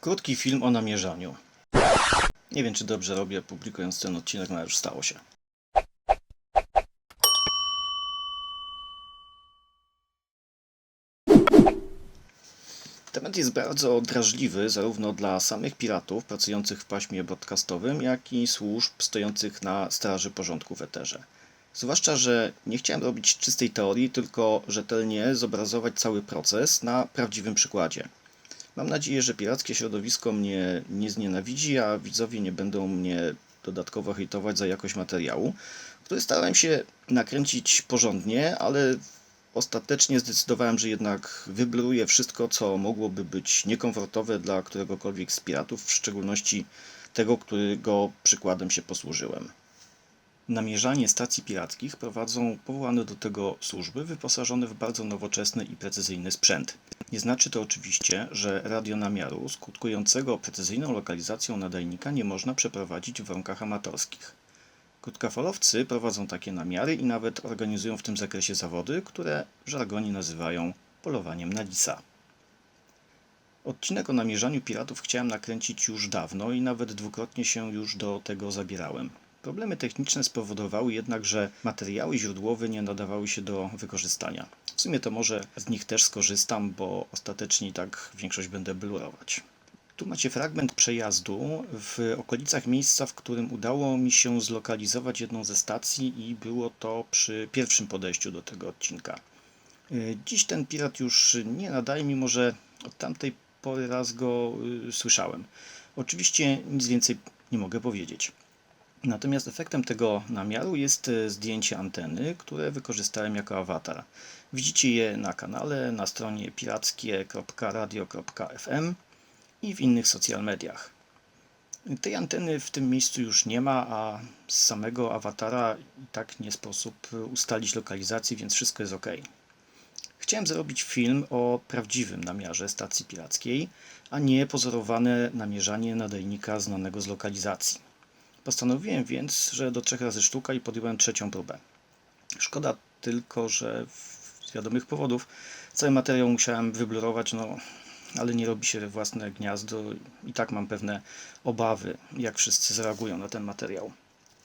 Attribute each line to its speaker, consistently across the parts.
Speaker 1: Krótki film o namierzaniu. Nie wiem, czy dobrze robię, publikując ten odcinek, no już stało się. Temat jest bardzo drażliwy zarówno dla samych piratów pracujących w paśmie broadcastowym, jak i służb stojących na straży porządku w eterze. Zwłaszcza, że nie chciałem robić czystej teorii, tylko rzetelnie zobrazować cały proces na prawdziwym przykładzie. Mam nadzieję, że pirackie środowisko mnie nie znienawidzi, a widzowie nie będą mnie dodatkowo hejtować za jakość materiału, który starałem się nakręcić porządnie, ale ostatecznie zdecydowałem, że jednak wybluruję wszystko, co mogłoby być niekomfortowe dla któregokolwiek z piratów, w szczególności tego, którego przykładem się posłużyłem. Namierzanie stacji pirackich prowadzą powołane do tego służby wyposażone w bardzo nowoczesny i precyzyjny sprzęt. Nie znaczy to oczywiście, że radionamiaru skutkującego precyzyjną lokalizacją nadajnika nie można przeprowadzić w warunkach amatorskich. Krótkofalowcy prowadzą takie namiary i nawet organizują w tym zakresie zawody, które w żargonie nazywają polowaniem na lisa. Odcinek o namierzaniu piratów chciałem nakręcić już dawno i nawet dwukrotnie się już do tego zabierałem. Problemy techniczne spowodowały jednak, że materiały źródłowe nie nadawały się do wykorzystania. W sumie to może z nich też skorzystam, bo ostatecznie tak większość będę blurować. Tu macie fragment przejazdu w okolicach miejsca, w którym udało mi się zlokalizować jedną ze stacji i było to przy pierwszym podejściu do tego odcinka. Y, Dziś ten pirat już nie nadaje, mimo że od tamtej pory raz go y, słyszałem. Oczywiście nic więcej nie mogę powiedzieć. Natomiast efektem tego namiaru jest e, zdjęcie anteny, które wykorzystałem jako awatar. Widzicie je na kanale, na stronie pirackie.radio.fm i w innych social mediach. Tej anteny w tym miejscu już nie ma, a z samego awatara i tak nie sposób ustalić lokalizacji, więc wszystko jest ok. Chciałem zrobić film o prawdziwym namiarze stacji pirackiej, a nie pozorowane namierzanie nadajnika znanego z lokalizacji. Postanowiłem więc, że do trzech razy sztuka i podjąłem trzecią próbę. Szkoda tylko, że z wiadomych powodów cały materiał musiałem wyblurować, no ale nie robi się własne gniazdo i tak mam pewne obawy, jak wszyscy zareagują na ten materiał.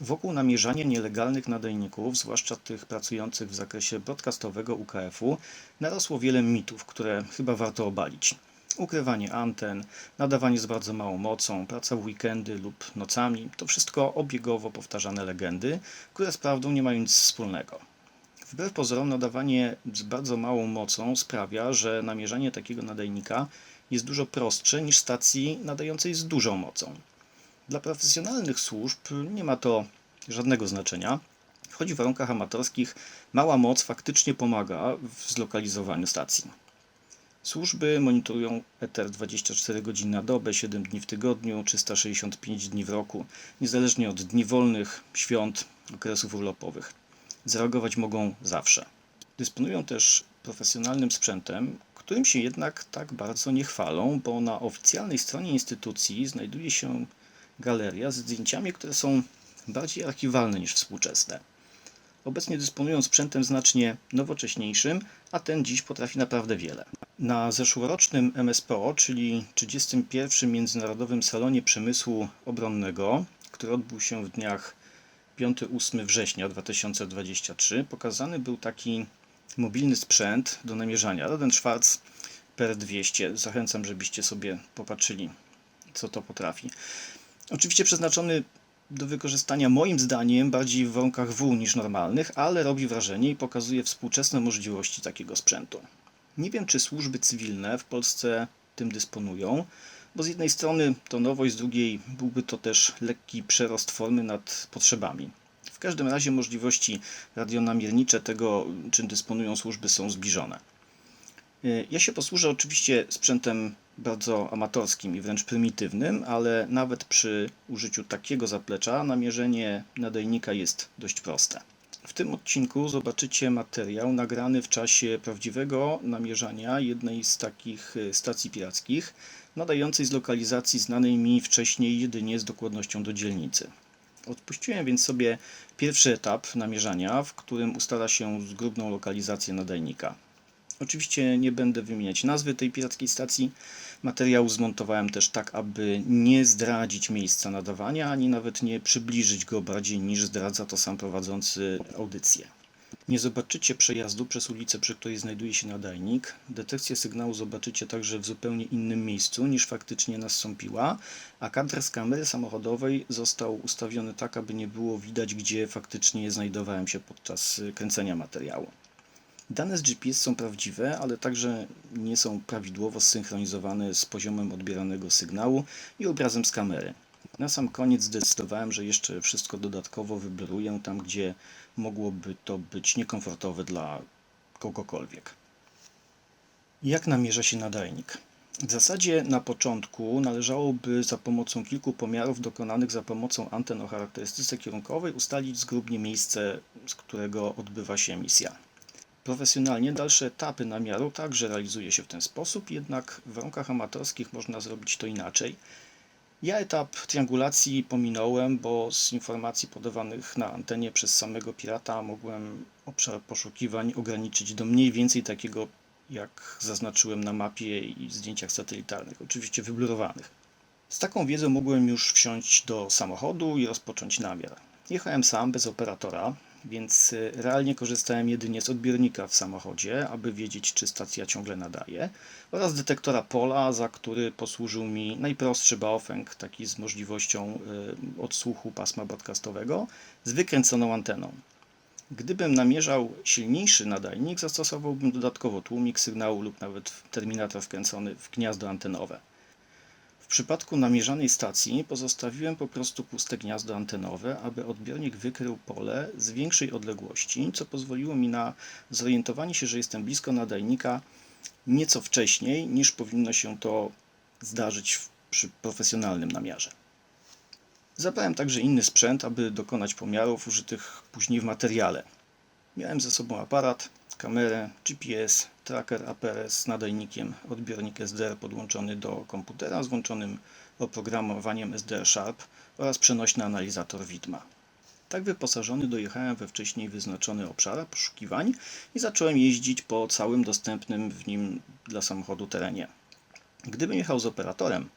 Speaker 1: Wokół namierzania nielegalnych nadajników, zwłaszcza tych pracujących w zakresie broadcastowego UKF-u, narosło wiele mitów, które chyba warto obalić. Ukrywanie anten, nadawanie z bardzo małą mocą, praca w weekendy lub nocami to wszystko obiegowo powtarzane legendy, które z prawdą nie mają nic wspólnego. Wbrew pozorom, nadawanie z bardzo małą mocą sprawia, że namierzanie takiego nadajnika jest dużo prostsze niż stacji nadającej z dużą mocą. Dla profesjonalnych służb nie ma to żadnego znaczenia. Choć w warunkach amatorskich mała moc faktycznie pomaga w zlokalizowaniu stacji. Służby monitorują ETER 24 godziny na dobę, 7 dni w tygodniu, 365 dni w roku, niezależnie od dni wolnych, świąt, okresów urlopowych. Zareagować mogą zawsze. Dysponują też profesjonalnym sprzętem, którym się jednak tak bardzo nie chwalą, bo na oficjalnej stronie instytucji znajduje się galeria z zdjęciami, które są bardziej archiwalne niż współczesne. Obecnie dysponują sprzętem znacznie nowocześniejszym, a ten dziś potrafi naprawdę wiele. Na zeszłorocznym MSPO, czyli 31. Międzynarodowym Salonie Przemysłu Obronnego, który odbył się w dniach 5-8 września 2023, pokazany był taki mobilny sprzęt do namierzania. Roden Schwarz PR200. Zachęcam, żebyście sobie popatrzyli, co to potrafi. Oczywiście przeznaczony do wykorzystania moim zdaniem bardziej w warunkach W niż normalnych, ale robi wrażenie i pokazuje współczesne możliwości takiego sprzętu. Nie wiem, czy służby cywilne w Polsce tym dysponują, bo z jednej strony to nowość, z drugiej byłby to też lekki przerost formy nad potrzebami. W każdym razie możliwości radionamiernicze tego, czym dysponują służby, są zbliżone. Ja się posłużę oczywiście sprzętem bardzo amatorskim i wręcz prymitywnym, ale nawet przy użyciu takiego zaplecza namierzenie nadajnika jest dość proste. W tym odcinku zobaczycie materiał nagrany w czasie prawdziwego namierzania jednej z takich e, stacji pirackich, nadającej z lokalizacji znanej mi wcześniej jedynie z dokładnością do dzielnicy. Odpuściłem więc sobie pierwszy etap namierzania, w którym ustala się zgrubną lokalizację nadajnika. Oczywiście nie będę wymieniać nazwy tej pirackiej stacji. Materiał zmontowałem też tak, aby nie zdradzić miejsca nadawania, ani nawet nie przybliżyć go bardziej niż zdradza to sam prowadzący audycję. Nie zobaczycie przejazdu przez ulicę, przy której znajduje się nadajnik. Detekcję sygnału zobaczycie także w zupełnie innym miejscu niż faktycznie nastąpiła, a kadr z kamery samochodowej został ustawiony tak, aby nie było widać, gdzie faktycznie znajdowałem się podczas y, kręcenia materiału. Dane z GPS są prawdziwe, ale także nie są prawidłowo zsynchronizowane z poziomem odbieranego sygnału i obrazem z kamery. Na sam koniec zdecydowałem, że jeszcze wszystko dodatkowo wybluruję tam, gdzie mogłoby to być niekomfortowe dla kogokolwiek. Jak namierza się nadajnik? W zasadzie na początku należałoby za pomocą kilku pomiarów dokonanych za pomocą anten o charakterystyce kierunkowej ustalić zgrubnie miejsce, z którego odbywa się emisja. Profesjonalnie dalsze etapy namiaru także realizuje się w ten sposób, jednak w warunkach amatorskich można zrobić to inaczej. Ja etap triangulacji pominąłem, bo z informacji podawanych na antenie przez samego pirata mogłem obszar poszukiwań ograniczyć do mniej więcej takiego, jak zaznaczyłem na mapie i zdjęciach satelitarnych, oczywiście wyblurowanych. Z taką wiedzą mogłem już wsiąść do samochodu i rozpocząć namiar. Jechałem sam, bez operatora, więc y, realnie korzystałem jedynie z odbiornika w samochodzie, aby wiedzieć, czy stacja ciągle nadaje, oraz detektora pola, za który posłużył mi najprostszy baofeng, taki z możliwością y, odsłuchu pasma broadcastowego, z wykręconą anteną. Gdybym namierzał silniejszy nadajnik, zastosowałbym dodatkowo tłumik sygnału lub nawet terminator wkręcony w gniazdo antenowe. W przypadku namierzanej stacji pozostawiłem po prostu puste gniazdo antenowe, aby odbiornik wykrył pole z większej odległości, co pozwoliło mi na zorientowanie się, że jestem blisko nadajnika nieco wcześniej niż powinno się to zdarzyć w, przy profesjonalnym namiarze. Zabrałem także inny sprzęt, aby dokonać pomiarów użytych później w materiale. Miałem ze sobą aparat, kamerę, GPS, tracker APRS z nadajnikiem, odbiornik SDR podłączony do komputera z włączonym oprogramowaniem SDR Sharp oraz przenośny analizator widma. Tak wyposażony dojechałem we wcześniej wyznaczony obszar poszukiwań i zacząłem jeździć po całym dostępnym w nim dla samochodu terenie. Gdybym jechał z operatorem,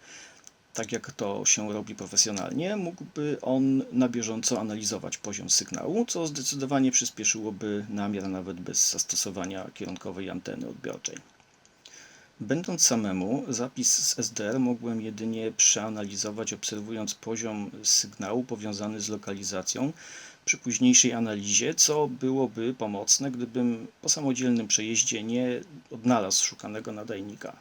Speaker 1: tak jak to się robi profesjonalnie, mógłby on na bieżąco analizować poziom sygnału, co zdecydowanie przyspieszyłoby namiar nawet bez zastosowania kierunkowej anteny odbiorczej. Będąc samemu, zapis z SDR mogłem jedynie przeanalizować, obserwując poziom sygnału powiązany z lokalizacją przy późniejszej analizie, co byłoby pomocne, gdybym po samodzielnym przejeździe nie odnalazł szukanego nadajnika.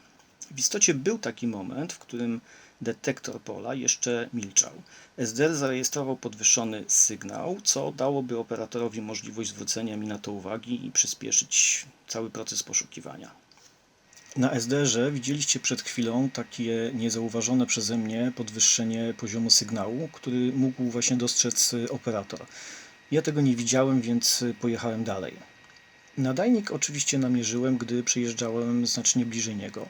Speaker 1: W istocie był taki moment, w którym detektor pola jeszcze milczał. SDR zarejestrował podwyższony sygnał, co dałoby operatorowi możliwość zwrócenia mi na to uwagi i przyspieszyć cały proces poszukiwania. Na SDR-ze widzieliście przed chwilą takie niezauważone przeze mnie podwyższenie poziomu sygnału, który mógł właśnie dostrzec operator. Ja tego nie widziałem, więc pojechałem dalej. Nadajnik oczywiście namierzyłem, gdy przejeżdżałem znacznie bliżej niego.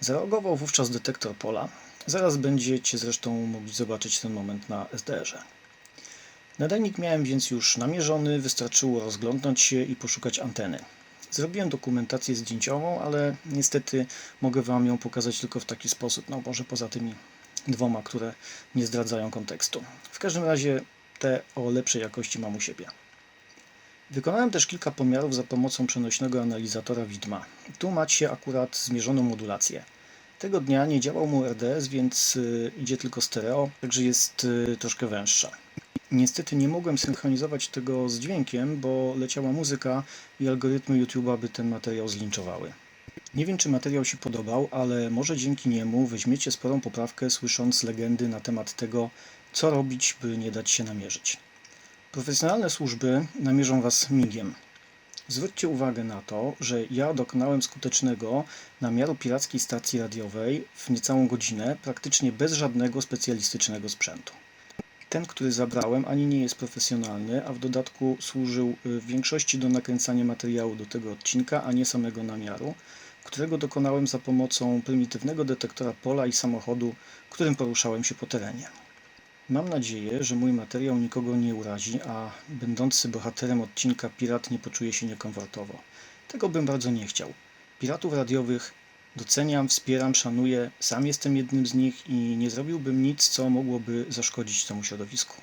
Speaker 1: Zareagował wówczas detektor pola. Zaraz będziecie zresztą mogli zobaczyć ten moment na SDR-ze. Nadajnik miałem więc już namierzony, wystarczyło rozglądnąć się i poszukać anteny. Zrobiłem dokumentację zdjęciową, ale niestety mogę Wam ją pokazać tylko w taki sposób, no może poza tymi dwoma, które nie zdradzają kontekstu. W każdym razie te o lepszej jakości mam u siebie. Wykonałem też kilka pomiarów za pomocą przenośnego analizatora widma. Tu macie akurat zmierzoną modulację. Tego dnia nie działał mu RDS, więc y, idzie tylko stereo, także jest y, troszkę węższa. Niestety nie mogłem synchronizować tego z dźwiękiem, bo leciała muzyka i algorytmy YouTube'a by ten materiał zlinczowały. Nie wiem, czy materiał się podobał, ale może dzięki niemu weźmiecie sporą poprawkę, słysząc legendy na temat tego, co robić, by nie dać się namierzyć. Profesjonalne służby namierzą Was migiem. Zwróćcie uwagę na to, że ja dokonałem skutecznego namiaru pirackiej stacji radiowej w niecałą godzinę, praktycznie bez żadnego specjalistycznego sprzętu. Ten, który zabrałem, ani nie jest profesjonalny, a w dodatku służył y, w większości do nakręcania materiału do tego odcinka, a nie samego namiaru, którego dokonałem za pomocą prymitywnego detektora pola i samochodu, którym poruszałem się po terenie. Mam nadzieję, że mój materiał nikogo nie urazi, a będący bohaterem odcinka pirat nie poczuje się niekomfortowo. Tego bym bardzo nie chciał. piratów radiowych doceniam, wspieram, szanuję. Sam jestem jednym z nich i nie zrobiłbym nic, co mogłoby zaszkodzić temu środowisku.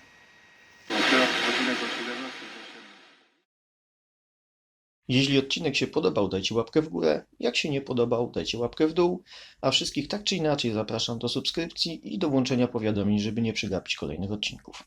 Speaker 1: Jeśli odcinek się podobał, dajcie łapkę w górę. Jak się nie podobał, dajcie łapkę w dół. A wszystkich tak czy inaczej zapraszam do subskrypcji i do włączenia powiadomień, żeby nie przegapić kolejnych odcinków.